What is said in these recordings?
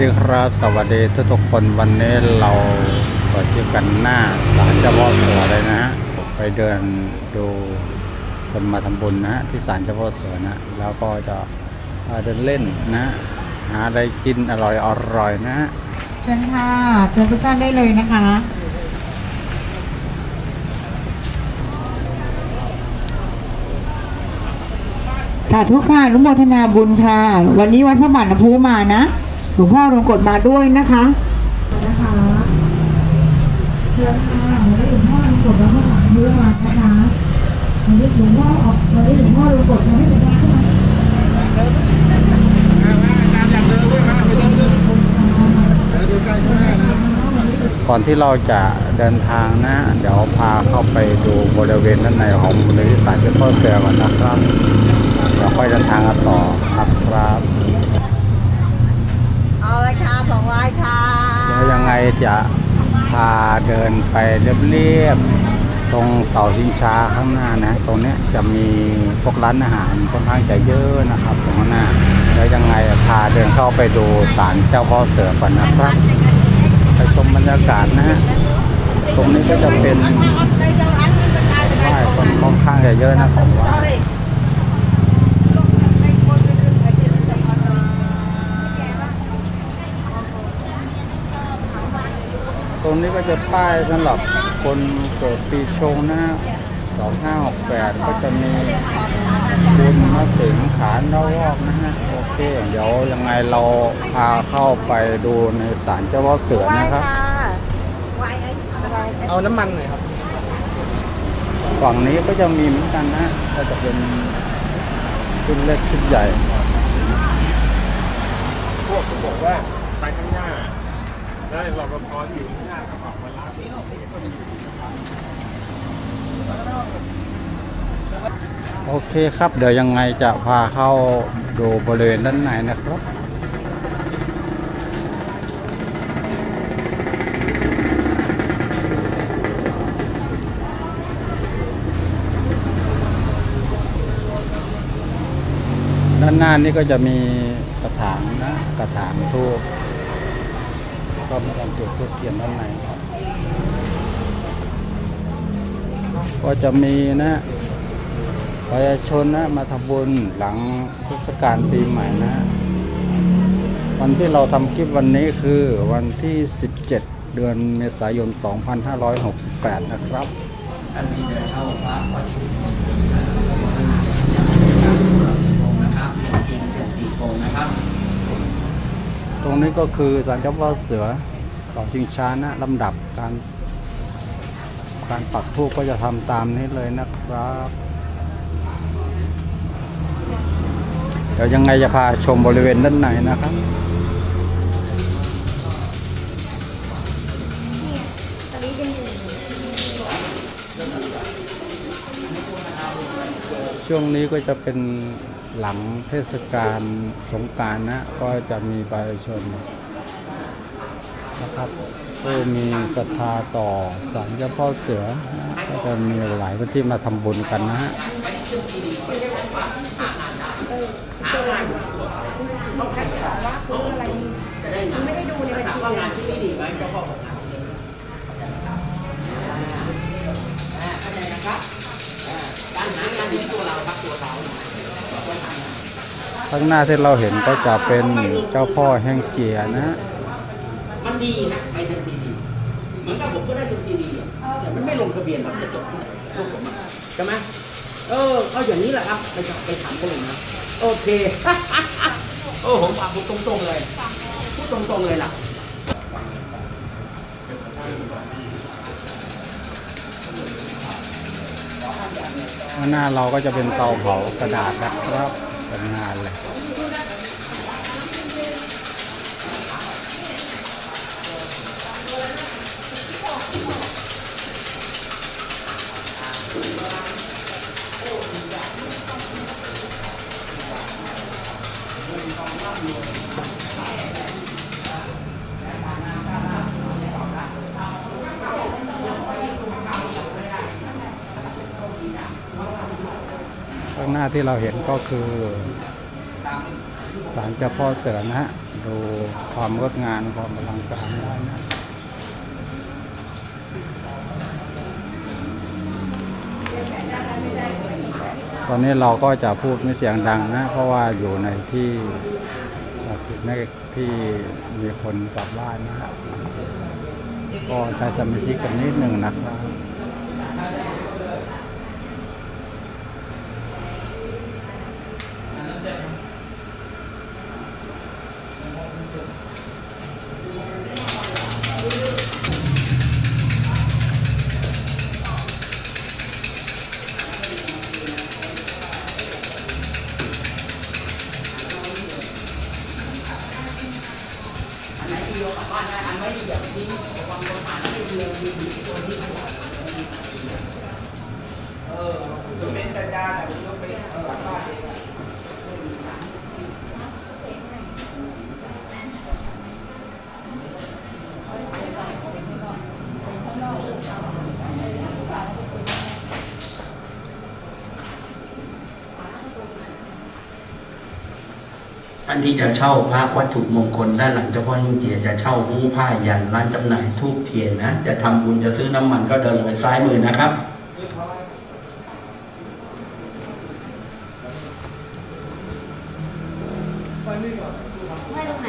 ดีครับ สวัสดีทุกทุกคนวันนี้เราเปิดที่กันหน้าศาลเจ้าพ่อเสือเลยนะฮะไปเดินดูคนมาทำบุญนะฮะที่ศาลเจ้าพ่อเสือนะแล้วก็จะเดินเล่นนะหาอะไรกินอร่อยอร่อยนะฮะเชิญค่ะเชิญทุกท่านได้เลยนะคะสาธุค่ะอนุโมทนาบุญค่ะ วันนี้วัดพระบาทน้ำพุมานะ หลวงพ่อลงกฎมาด้วยนะคะนะคะเชิญค่ะวันนี้หลวงพ่อลงกฎวัดพระบาทน้ำพุมานะคะวันนี้หลวงพ่อออกวันนี้หลวงพ่อลงกฎมาให้หลวงพ่อขึ้นมาก่อนที่เราจะเดินทางนะ เดี๋ยวพาเข้าไปดูบริเวณด้านในของมูลนิธิศาลเจ้าพ่อเสือก่อนนะครับเดี๋ยวค่อยเดินทางกันต่อนะครับเอาเลยค่ะสองร้อยค่ะ แล้วยังไง จะพาเดินไปเรียบๆ ตรงเสาชิงช้าข้างหน้านะ ตรงนี้จะมีพวกร้านอาหารค่อนข้างจะเยอะนะครับตรงข้างหน้า แล้วยังไงพาเดินเข้าไปดูศาลเจ้าพ่อเสือก่อนนะครับ ไปชมบรรยากาศนะฮะ ตรงนี้ก็จะเป็นไหว้คนค่อนข้างจะเยอะนะผมว่า ต รงนี้ก็จะป้ายสำหรับคนเกิดปีชงนะฮะ2568 ก็จะมีบุญมาสิงขานนวอกนะฮะ โอเค เดี๋ยวยังไงเราพาเข้าไปดูในศาลเจ้าพ่อเสือนะครับ เอาน้ำมันหน่อยครับ ฝั่งนี้ก็จะมีเหมือนกันนะ ก็จะเป็นชุดเล็กชุดใหญ่ พวกผมบอกว่าไปข้างหน้า แล้วรปภอยู่ข้างหน้าก็ออกมารับโอเคครับ เดี๋ยวยังไงจะพาเข้าดูบริเวณด้านในนะครับด้านหน้านี่ก็จะมีกระถางนะกระถางทูบ ก็มาทำจุดทูบเทียนด้านในครับก็จะมีนะประชาชนนะมาทำบุญหลังเทศกาลปีใหม่นะ วันที่เราทำคลิปวันนี้คือวันที่ 17 เดือนเมษายน 2568 นะครับท่านที่เดินเข้าพระวัดนะครับเสียงเสียงตีโกงนะครับ ตรงนี้ก็คือศาลเจ้าพ่อเสือเสาชิงช้านะลำดับการ การปักทูปก็จะทำตามนี้เลยนะครับ เดี๋ยวยังไงจะพาชมบริเวณด้านในนะครับช่วงนี้ก็จะเป็น หลังเทศกาลสงการนะ ก็จะมีประชาชนนะครับผู้มีศรัทธาต่อศาลเจ้าพ่อเสือนะก็จะมีหลายพื้นที่มาทำบุญกันนะฮะไม่ได้ดูในบัญชีงานที่ดีไหมเจ้าพ่อบอกอ่าเข้าใจนะครับอ่าการหางานที่ตัวเราครับตัวเขา ข้างหน้าที่เราเห็นก็จะเป็นเจ้าพ่อแห่งเจียนะฮะมันดีนะไปทันทีดีเหมือนกับผมก็ได้ทันทีดีแต่มันไม่ลงทะเบียนหรอกจะจบที่ไหนพวกผมใช่ไหมเออเอาอย่างนี้แหละครับไปไปถามเขาเลยนะโอเคโอ้ผมฝากพูดตรงๆเลยพูดตรงๆเลยล่ะ หน้าเราก็จะเป็นเตาเผากระดาษนะครับเป็นงานเลยาที่เราเห็นก็คือศาลเจ้าพ่อเสือนะฮะ ดูความงดงามความอลังการไว้นะตอนนี้เราก็จะพูดไม่เสียงดังนะ เพราะว่าอยู่ในที่ักสิทธิ์ในที่มีคนกลับบ้านนะครับก็ใช้สมาธิกันนิดหนึ่งนะครับ ยวกลับบ้านได้อันไม่ดีแบบนี้บางคนผ่านที่เรือมีอยู่ที่ตัวที่หัวเออคือเป็นสัญญาแต่เป็นยกไปเออกลับบ้านเองานที่จะเช่าพระวัตถุมงคลด้านหลังเจ้าพ่อยิ่งเจียจะเช่าผู้ผ้ายันร้านจำหน่ายทูบเทียนนะ จะทำบุญจะซื้อน้ำมันก็เดินไปซ้ายมือนะครับไม่ตรงไหน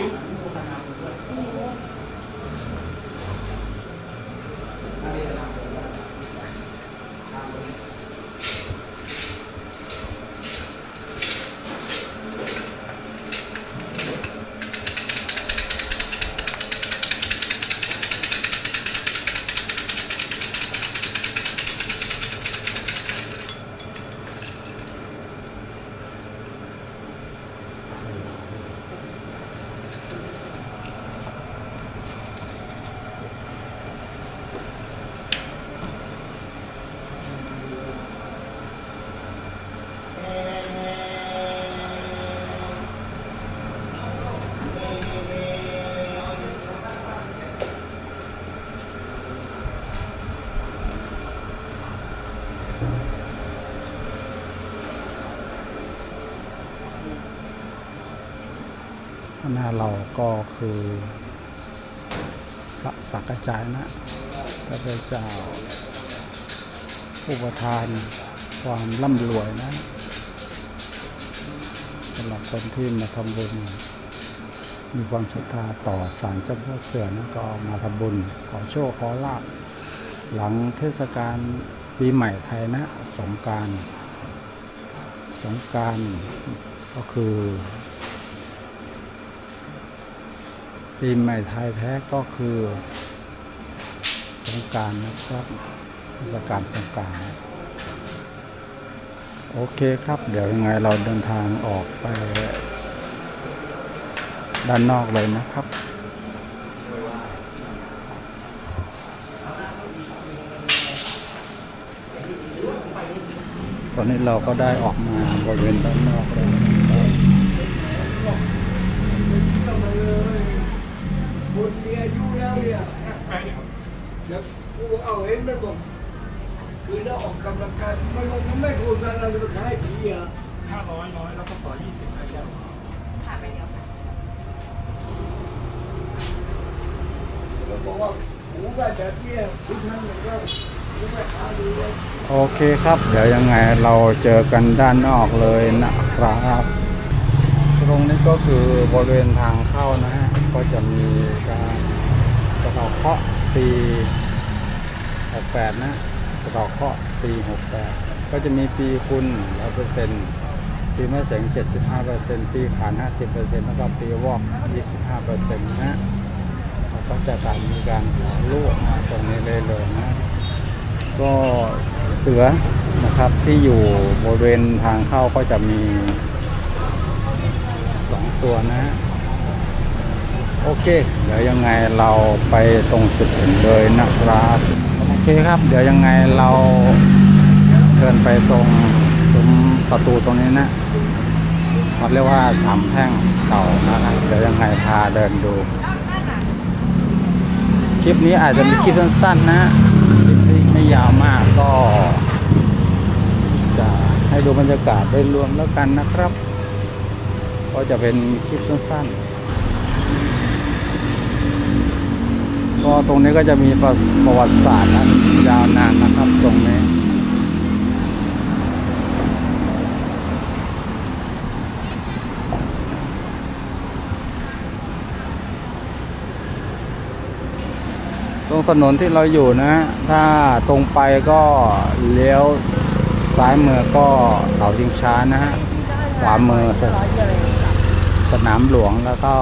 หน้าเราก็คือพระสักกจายนะพระเจ้าผู้ประทานความร่ำรวยนะสำหรับคนที่มาทำบุญ มีความศรัทธาต่อศาลเจ้าพ่อเสือนะก็มาทำบุญขอโชคขอลาภหลังเทศกาลปีใหม่ไทยนะ สงการ สงการก็คือ ปีใหม่ไทยแท้ก็คือสงการนะครับเทศกาลสงการโอเคครับ เดี๋ยวยังไงเราเดินทางออกไป ด้านนอกเลยนะครับตอนนี้เราก็ได้ออกมาบริเวณด้านนอกแล้ว เอาเห็นมันบอกคือเราออกกำลังกายมันมันไม่ถูกกันเราจะให้ผีอะห้าร้อยร้อยแล้วก็ต่อยี่สิบนะครับเราบอกว่าหูว่าจะเที่ยคุณท่านเนี่ยก็คุณไม่หาดูเลย โอเคครับ เดี๋ยวยังไงเราเจอกันด้านนอกเลยนะครับ ตรงนี้ก็คือบริเวณทางเข้านะฮะ ก็จะมีการสะเดาะเคราะห์ปี 68 นะสะเดาะเคราะห์ปี 68 ก็จะมีปีคุณ100%ปีมะเสง75%ปีขาน 50%แล้วก็ปีวอก 25%นะฮะแล้วก็จะการมีการขอลูกมาตรงนี้เลยเลยนะ ก็เสือนะครับที่อยู่บริเวณทางเข้าก็จะมีสองตัวนะฮะโอเค เดี๋ยวยังไงเราไปตรงจุดอื่นเลยนะครับ คครับ เดี๋ยวยังไงเราเดินไปตรงซุ้มประตูตรงนี้นะเขาเรียกว่าสามแพร่งเก่านะครับเดี๋ยวยังไงพาเดินดู คลิปนี้อาจจะมีคลิปสั้นๆนะคลิปที่ไม่ยาวมากก็ จะให้ดูบรรยากาศโดยรวมแล้วกันนะครับ ก็จะเป็นคลิปสั้นๆ ก็ตรงนี้ก็จะมีประประวัติศาสตร์อันยาวนานนะครับตรงนี้ตรงถนนที่เราอยู่นะ ถ้าตรงไปก็เลี้ยวซ้ายมือก็เสาชิงช้านะฮะ ขวามือสนามหลวงแล้วก็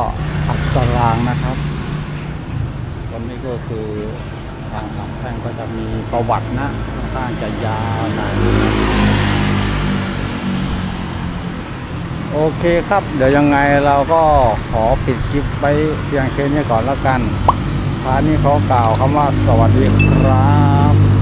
อัศรางนะครับ วันนี้ก็คือทางสามแพร่งก็จะมีประวัตินะค่อนข้างจะยาวนานนะโอเคครับ เดี๋ยวยังไงเราก็ขอปิดคลิปไปเพียงแค่นี้ก่อนแล้วกันท้านี้ขอกล่าวคำว่าสวัสดีครับ